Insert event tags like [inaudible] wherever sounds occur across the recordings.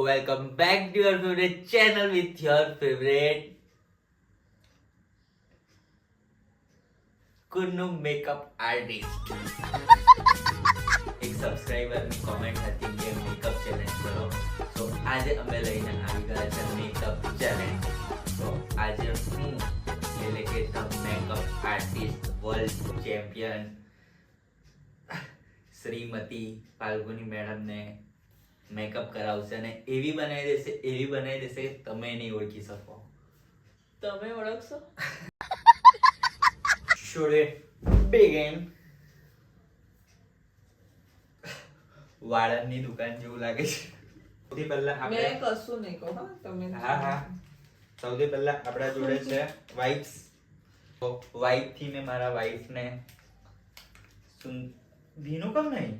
Welcome back to your favourite channel with your favourite Kunnu makeup artist એક subscriber comment હતી કે makeup challenge કરો. તો આજે અમે લઈને આવી ગયા છે મેકઅપ ચેલેન્જ તો આજે હું એટલે કે the makeup artist world champion Shrimati Falguni મેડમને makeup કરાવશે અને એવી બનાવી દેશે એવી બનાવી દેશે કે તમે નહીં ઓળખી શકો. તમે ઓળખશો? It begin? વાળંદની દુકાન જેવું લાગે છે. સૌથી પહેલા મેં કશું નહીં કહો તમે હા હા. સૌથી પહેલા આપણા જોડે છે વાઇફ્સ તો વાઇફથી મેં મારા વાઇફ ને સુન ભીનું કામ નહીં?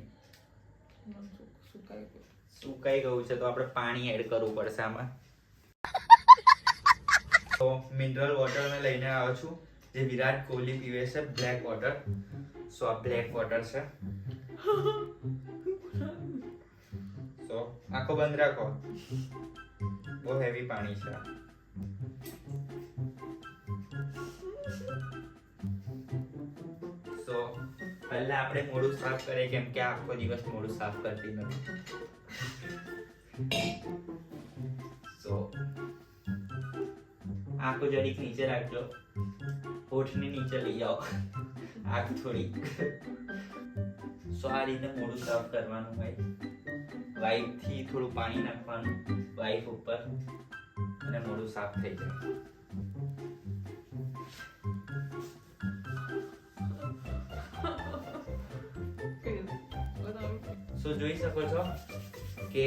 સુકાઈ સુકાઈ ગયું છે? તો આપણે પાણી એડ કરવું પડશે આમાં. તો મિનરલ વોટર મેં લઈને આવ્યો છું, જે વિરાટ કોહલી પીવે છે બ્લેક વોટર સો આ બ્લેક વોટર છે. સો આંખો બંધ રાખો. બહુ હેવી પાણી છે. સો પહેલા આપણે મોડું સાફ કરીએ, કેમ કે આખો દિવસ મોડું સાફ કરતી નથી. સો આંખો જરીક નીચે રાખજો. હોઠને નીચે લઈ જાઓ આંખ થોડી સો આ રીતે મોઢું સાફ કરવાનું હોય. વાઈપથી થોડું પાણી નાખવાનું વાઈપ ઉપર અને મોઢું સાફ થઈ જાય. [laughs] સો જોઈ શકો છો? કે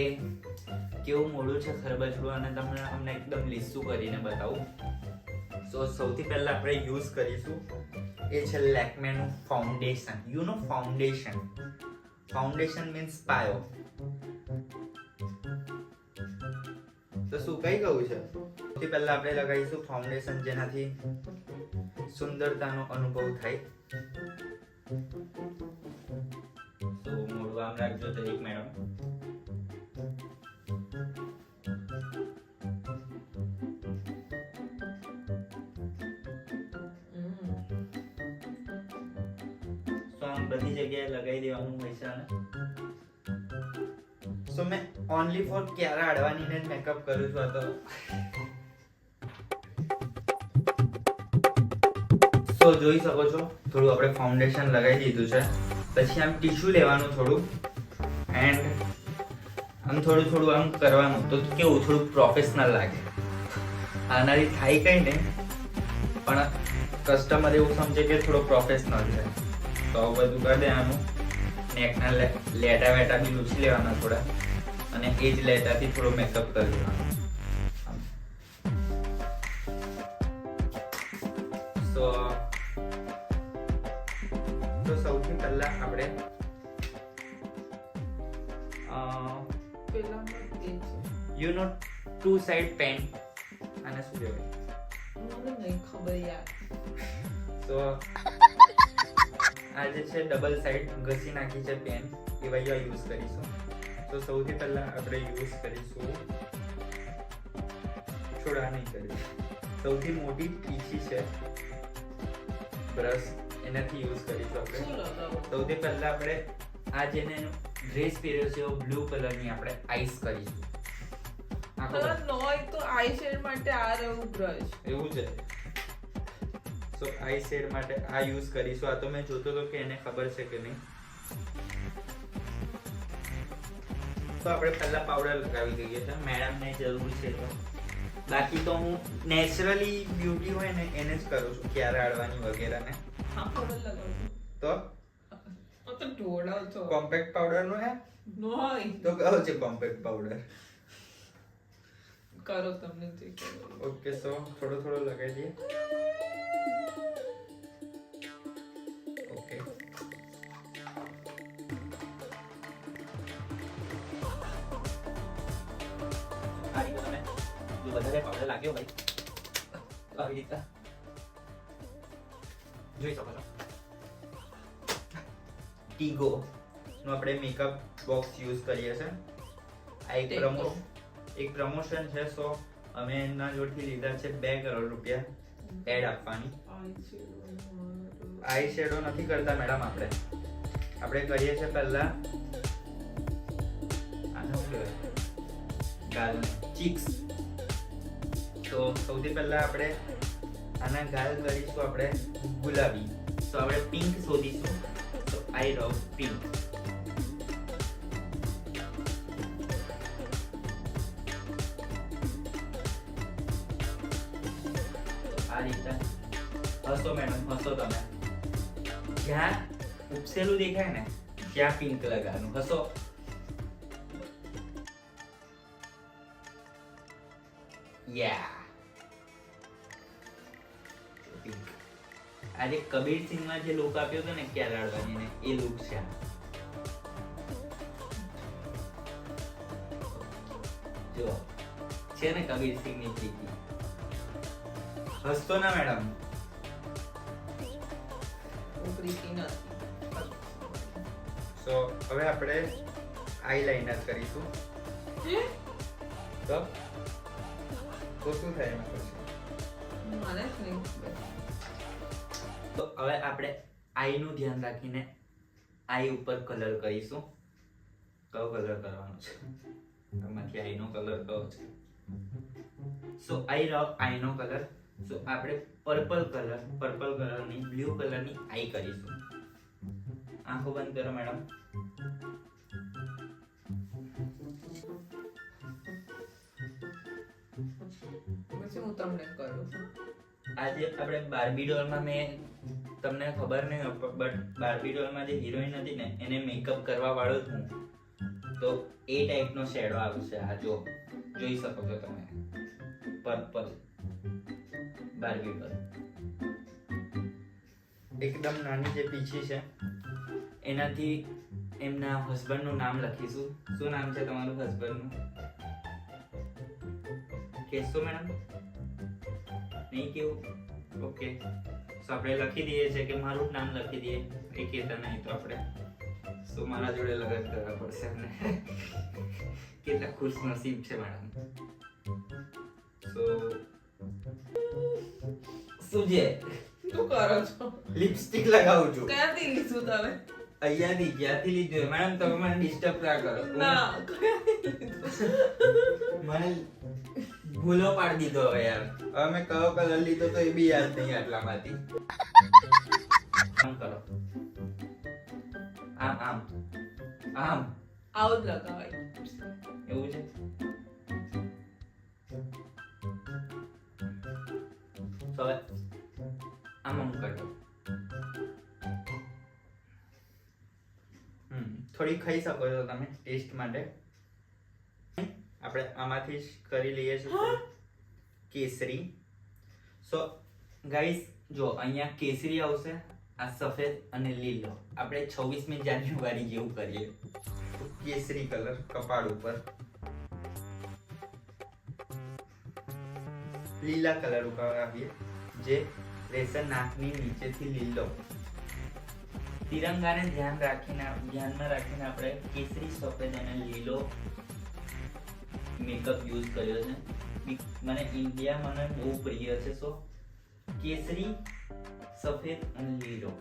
કેવું મોડું છે ખરબચડું અને તમને અમને એકદમ લીસું કરીને બતાવું. સો સૌથી પહેલા આપણે યુઝ કરીશું એ છે લેકમેનું foundation you know foundation foundation means પાયો. તો શું કઈ ગયું છે? સૌથી પહેલા આપણે લગાવીશું ફાઉન્ડેશન જેનાથી સુંદરતાનો અનુભવ થાય. તો મોડું આમ રાખજો એક મેડમ. જગ્યાએ લગાવી દેવાનું પૈસા સો મેં ઓનલી ફોર ક્યારે અડવાનીને જ મેકઅપ કરું છું તો. તો જોઈ શકો છો, થોડું આપણે ફાઉન્ડેશન લગાવી દીધું છે. પછી આમ ટીશ્યુ લેવાનું થોડું. એન્ડ આમ થોડું થોડું આમ કરવાનું. તો કેવું, થોડું પ્રોફેશનલ લાગે. આનાથી થાય કઈ ને પણ કસ્ટમર એવું સમજે કે થોડો પ્રોફેશનલ છે. તો આવું બધું કરી દેવાનું નેકના લેટા વેટા બી લૂછી લેવાના થોડા. અને એ જ લેટાથી થોડો મેકઅપ કરી દેવાનો સો તો સૌથી પહેલા આપણે you know two side pen અને શું કહેવાય મને નહીં ખબર યાર. તો આ જે છે ડબલ સાઈડ ઘસી નાખી છે પેન એ ભાઈ યુઝ કરીશું. તો સૌથી પહેલા આપણે યુઝ કરીશું. છોડા નહીં કરીશું સૌથી મોટી પીછી છે. બ્રશ એનાથી યુઝ કરીશું આપણે. સૌથી પહેલા આપણે આ જેને ડ્રેસ પહેર્યો છે એવો બ્લુ કલરની આપણે આઈસ કરીશું. કલર ન હોય તો આઈ શેડ માટે આ રહ્યું બ્રશ એવું છે. સો આઈ શેડ માટે આ યુઝ કરીશું. આ તો મેં જોતો હતો કે એને ખબર છે કે નહીં. તો આપણે પહેલા પાવડર લગાવી દઈએ છે મેડમને જરૂર છે તો. બાકી તો હું નેચરલી બ્યુટી હોય ને એને જ કરું છું ક્યારે આડવાની વગેરે ને હા પાવડર લગાવું તો? તો ઢોળાવ છો. કોમ્પેક્ટ પાવડરનું હે? નોય તો કહો છે કોમ્પેક્ટ પાવડર કરો તમને જે ઓકે સો થોડો થોડો લગાવી દઈએ. વધારે પાવડર લાગ્યો ભાઈ. આવી રીતે જોઈ શકો છો. ટીગો નો આપણે મેકઅપ બોક્સ યુઝ કરીએ છે આ એક. પ્રમોશન એક પ્રમોશન છે સો અમે એના જોડથી લીધા છે બે કરોડ રૂપિયા એડ આપવાની. આઈ શેડો નથી કરતા મેડમ આપણે. આપણે કરીએ છીએ પહેલા આને શું કહેવાય? ગાલ ચીક્સ તો સૌથી પહેલા આપણે આના ગાલ કરીશું આપણે ગુલાબી. તો આપણે પિંક શોધીશું. તો આઈ લવ પિંક. આ રીતે. હસો મેડમ હસો તમે. જ્યાં ઉપસેલું દેખાય ને, ત્યાં પિંક લગાવવાનું હસો. યા આજે કબીર સિંહમાં જે લુક આપ્યો હતો ને ક્યારે અડવાની ને એ લુક છે જો છે ને કબીર સિંહની પ્રીતિ. હસતો ના મેડમ સો હવે આપણે આઈલાઇનર કરીશું. તો? તો શું થાય એમાં પછી? તો હવે આપણે આઈનું ધ્યાન રાખીને આઈ ઉપર કલર કરીશું. કયો કલર કરવાનો છે? એમાંથી આઈનો કલર કયો છે. સો આઈ લવ આઈનો કલર સો આપણે પર્પલ કલર પર્પલ કલરની બ્લુ કલરની આઈ કરીશું. આંખો બંધ કરો મેડમ હું તમને કરું છું. આજે આપણે બાર્બી ડોલમાં મેં તમને ખબર નહીં બટ બાર્બી ડોલમાં જે હિરોઈન હતી ને એને મેકઅપ કરવા વાળો જ હું તો એ ટાઈપનો શેડો આવશે આ જો જોઈ શકો છો તમે. પર્પલ બાર્બી ડોલ એકદમ નાની જે પીછી છે. એનાથી એમના હસબન્ડનું નામ લખીશું. શું નામ છે તમારું હસબન્ડનું કહેશો મેડમ નહીં કેવું ઓકે સો આપણે લખી દઈએ છે કે મારું નામ લખી દઈએ. એ કહેતા નહીં તો આપણે. સો મારા જોડે લગન કરવા પડશે એમને કેટલા ખુશ નસીબ છે મેડમ સો છે? શું કરો છો? લિપસ્ટિક લગાવું છું. ક્યાંથી લીધું તમે? અહીંયાથી ક્યાંથી લીધું મેડમ તમે મને ડિસ્ટર્બ ના કરો. ના મને ભૂલો પાડી દીધો હવે યાર અમે મેં કયો કલર લીધો તો એ બી યાદ નહીં આટલામાંથી. આમ કરો. આમ આમ. આમ. આવું જ લગાવાય. એવું છે? હવે આમ આમ કરો થોડી ખાઈ શકો છો તમે ટેસ્ટ માટે. આપણે આમાંથી જ કરી લઈએ છીએ કેસરી. સો ગાઈસ જો અહીંયા કેસરી આવશે આ સફેદ અને લીલો. આપણે છવ્વીસમી જાન્યુઆરી જેવું કરીએ. કેસરી કલર કપાળ ઉપર. લીલા કલર ઉપર આવીએ જે રહેશે નાકની નીચેથી લીલો. તિરંગાને ધ્યાન રાખીને ધ્યાનમાં રાખીને આપણે કેસરી સફેદ અને લીલો મેકઅપ યુઝ કર્યો છે. મને ઇન્ડિયા મને બહુ પ્રિય છે. સો કેસરી, સફેદ અને લીલો.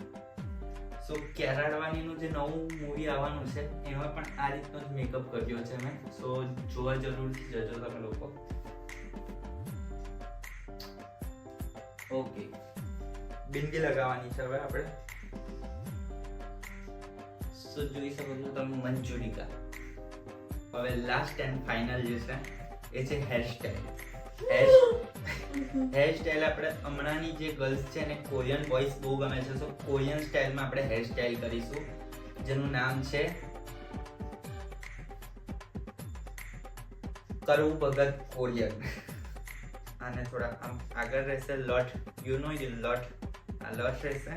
સો કેરાડવાનીનું જે નવું મૂવી આવવાનું છે, એમાં પણ આ રીતનો જ મેકઅપ કર્યો છે મેં. સો જોવા જરૂરથી જજો તમે લોકો. ઓકે બિંદી લગાવવાની છે હવે આપણે. સો જોઈ શકો છો તમે મંજુરિકા. હવે લાસ્ટ એન્ડ ફાઇનલ જે છે એ છે હેરસ્ટાઈલ હેરસ્ટાઈલ [gasps] આપણે હમણાંની જે ગર્લ્સ છે ને કોરિયન બોયઝ બહુ ગમે છે. સો કોરિયન સ્ટાઇલમાં આપણે હેરસ્ટાઈલ કરીશું. જેનું નામ છે કરવું ભગત કોરિયન. આને થોડા આમ આગળ રહેશે લોટ. યુ નો યુ લોટ આ લોટ રહેશે.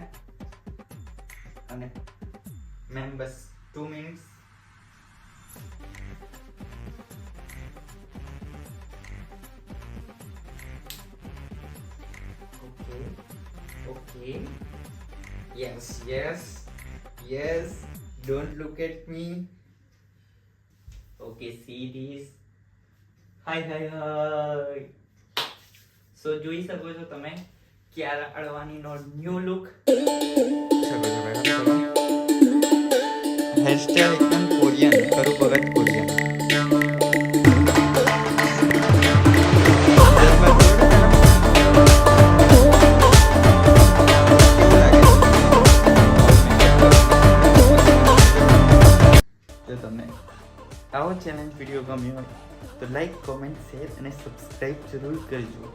અને ma'am bus two minutes Okay. Yes, yes. Yes. Don't look at me. Okay, see this. Hi hi hi. So જોઈ શકો છો તમે ક્યારા અડવાણીનો ન્યૂ લુક છો બરાબર હેરસ્ટાઈલ એકદમ કોરિયન કરું ભગત ચેલેન્જ વીડિયો ગમ્યો હોય તો લાઈક કોમેન્ટ શેર અને સબસ્ક્રાઈબ જરૂર કરજો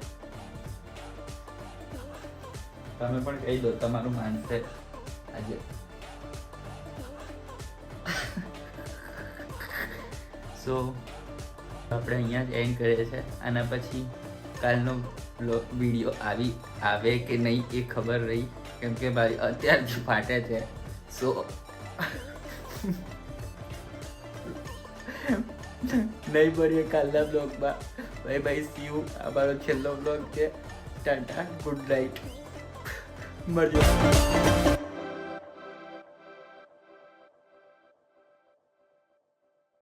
તમે પણ કહી દો તમારું માનશે આજે. સો આપણે અહીંયા જ એન્ડ કરીએ છીએ આના પછી કાલનો વીડિયો આવી આવે કે નહીં એ ખબર રહી કેમ કે ભાઈ અત્યારથી ફાટે છે. સો નહીં મળીએ કાલના બ્લોગમાં બાય બાય સી યુ અમારો છેલ્લો બ્લોગ છે. Tata good night મળજો